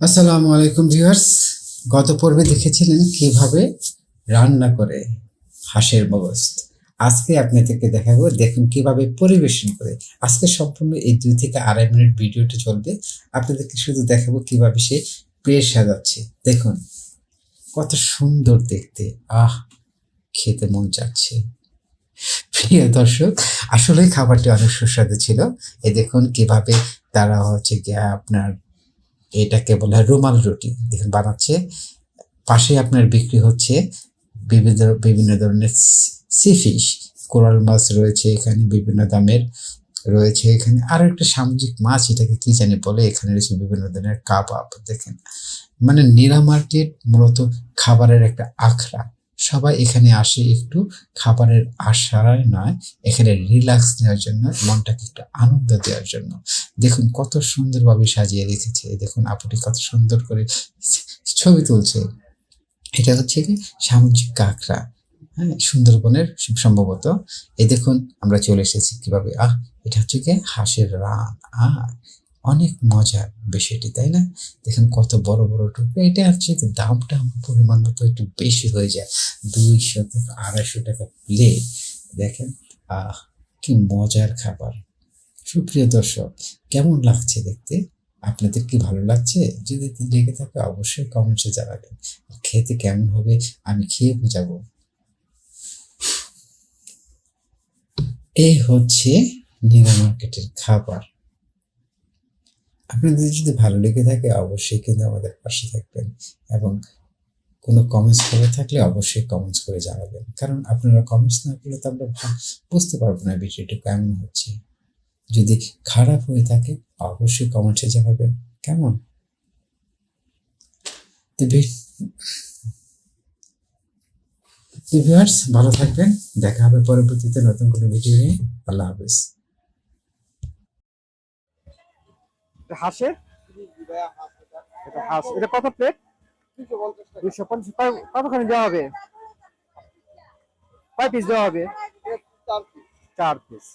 আসসালামু আলাইকুম ভিউয়ার্স। গত পর্বে দেখেছিলেন কীভাবে রান্না করে হাঁসের মগজ। আজকে আপনাদেরকে দেখাবো, দেখুন কীভাবে পরিবেশন করে। আজকে সম্পূর্ণ এই দুই থেকে আড়াই মিনিট ভিডিওটা চলবে। আপনাদেরকে শুধু দেখাবো কীভাবে সে প্লেট সাজাচ্ছে। দেখুন, কত সুন্দর দেখতে। আহ, খেতে মন চাচ্ছে। প্রিয় দর্শক, আসলে খাবারটি অনেক সুস্বাদু ছিল। এ দেখুন কীভাবে তারা হচ্ছে গিয়ে আপনার এটাকে বলা রুমাল রুটি। দেখুন, বানাচ্ছে। পাশে আপনার বিক্রি হচ্ছে বিভিন্ন বিভিন্ন ধরনের সি ফিশ। কোরাল মাছ রয়েছে এখানে, বিভিন্ন দামের রয়েছে এখানে। আরও একটা সামাজিক মাছ, এটাকে কি জানি বলে, এখানে রয়েছে বিভিন্ন ধরনের কাবাব। দেখেন মানে নীরা মার্কেট মূলত খাবারের একটা আখড়া। সবাই এখানে আসে একটু খাবারের আশায় নয়, এখানে রিল্যাক্স নেওয়ার জন্য, মনটাকে একটু আনন্দ দেওয়ার জন্য। দেখুন কত সুন্দরভাবে সাজিয়ে রেখেছে, দেখুন আপুটি কত সুন্দর করে ছবি তুলছে। এটা হচ্ছে কি সামুদ্রিক কাঁকড়া হ্যাঁ সুন্দরবনের সম্ভবত। এই দেখুন আমরা চলে এসেছি কীভাবে, আহ, এটা হচ্ছে কি হাঁসের রান, আহ, অনেক মজার বিষয়টি, তাই না? দেখুন কত বড় বড় টুকরো, এটা হচ্ছে দামটা আমার পরিমাণ মতো একটু বেশি হয়ে যায় দুইশো থেকে আড়াইশো টাকা প্লেট দেখেন, আহ, কি মজার খাবার। সুপ্রিয় দর্শক, কেমন লাগছে দেখতে? আপনাদের কি ভালো লাগছে? যদি লেগে থাকে অবশ্যই কমেন্টসে জানাবেন। খেতে কেমন হবে আমি খেয়ে বোঝাবো। এই হচ্ছে নীরা মার্কেটের খাবার। আপনাদের যদি ভালো লেগে থাকে অবশ্যই কিন্তু আমাদের পাশে থাকবেন এবং কোনো কমেন্টস করে থাকলে অবশ্যই কমেন্টস করে জানাবেন। কারণ আপনারা কমেন্টস না করলে তো আমরা বুঝতে পারব না ভিডিওটা কেমন হচ্ছে। যদি খারাপ হয়ে থাকে, অবশ্যই কমেন্টসে জানাবেন। কেমন? ভিউয়ার্স ভালো থাকবেন। দেখা হবে পরবর্তীতে নতুন কোনো ভিডিও নিয়ে। আল্লাহ হাফেজ। হাঁসের? এটা এটা কত প্লেট কতখানি দেওয়া হবে? পিস দেওয়া হবে? চার পিস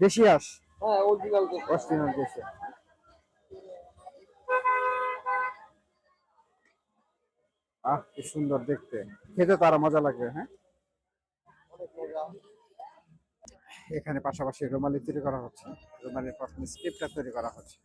দেশি হাঁস? হ্যাঁ অরিজিনাল অস্ট্রেলিয়ান দেশি। আহ কি সুন্দর দেখতে। খেতে তারা মজা লাগবে হ্যাঁ? এখানে পাশাপাশি রুমালি তৈরি করা হচ্ছে। রুমালির প্রথমে স্ক্রিপ্টটা তৈরি করা হচ্ছে।